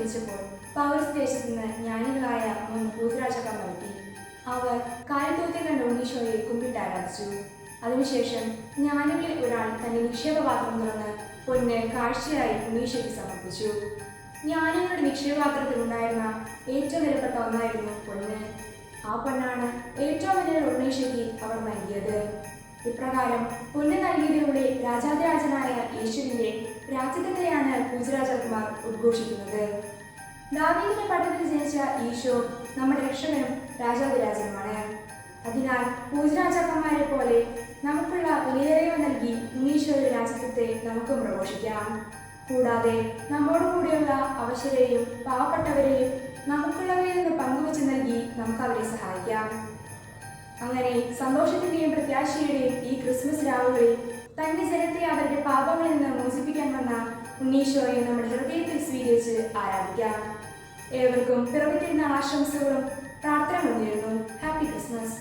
ജനിച്ചപ്പോൾ പവർ സ്റ്റേഷനിൽ നിന്ന് ജ്ഞാനികളായ മൂന്ന് ഭൂതരാജാക്കൾ നൽകി അവർ കാലിത്തൂത്തി കണ്ട ഉണ്ണീശോയെ കുമ്പിട്ട് ആരാധിച്ചു. അതിനുശേഷം ജ്ഞാനികളിൽ ഒരാൾ തന്റെ നിക്ഷേപപാത്രം തുറന്ന് പൊന്ന് കാഴ്ചയായി ഉണ്ണീശോയ്ക്ക് സമർപ്പിച്ചു. ജ്ഞാനികളുടെ നിക്ഷേപപാത്രത്തിൽ ഉണ്ടായിരുന്ന ഏറ്റവും വിലപ്പെട്ട ഒന്നായിരുന്നു പൊന്ന്. ആ പൊന്നാണ് ഏറ്റവും വലിയ ഉണ്ണീശയ്ക്ക് അവർ നൽകിയത്. ഇപ്രകാരം പൊന്ന് നൽകിയതിലൂടെ രാജാതിരാജനായ യേശുവിന്റെ രാജ്യത്തെയാണ് പൂജരാജകുമാർ ഉദ്ഘോഷിക്കുന്നത്? ദാവീദിന്റെ പട്ടണത്തിൽ ജനിച്ച ഈശോ നമ്മുടെ രക്ഷകനും രാജാതിരാജനുമാണ് അതിനാൽ പൂജരാജാക്കന്മാരെ പോലെ നമുക്കുള്ള വിലയേറിയവ നൽകി ഉണ്ണീശോയുടെ രാജ്യത്വത്തെ നമുക്കും പ്രഘോഷിക്കാം. കൂടാതെ നമ്മോട് കൂടെയുള്ള അവശരെയും പാവപ്പെട്ടവരെയും നമുക്കുള്ളവരിൽ നിന്ന് പങ്കുവച്ച് നൽകി നമുക്ക് അവരെ സഹായിക്കാം. അങ്ങനെ സന്തോഷത്തിന്റെയും പ്രത്യാശയുടെയും ഈ ക്രിസ്മസ് രാവുകളിൽ തന്റെ ജനത്തെ അവരുടെ പാപങ്ങളിൽ നിന്ന് മോചിപ്പിക്കാൻ വന്ന ഉണ്ണീശോയെ നമ്മുടെ ഹൃദയത്തിൽ സ്വീകരിച്ച് ആരാധിക്കാം. ഏവർക്കും പിറവിക്കുന്ന ആശംസകളും പ്രാർത്ഥന നേരുന്നു. Happy Christmas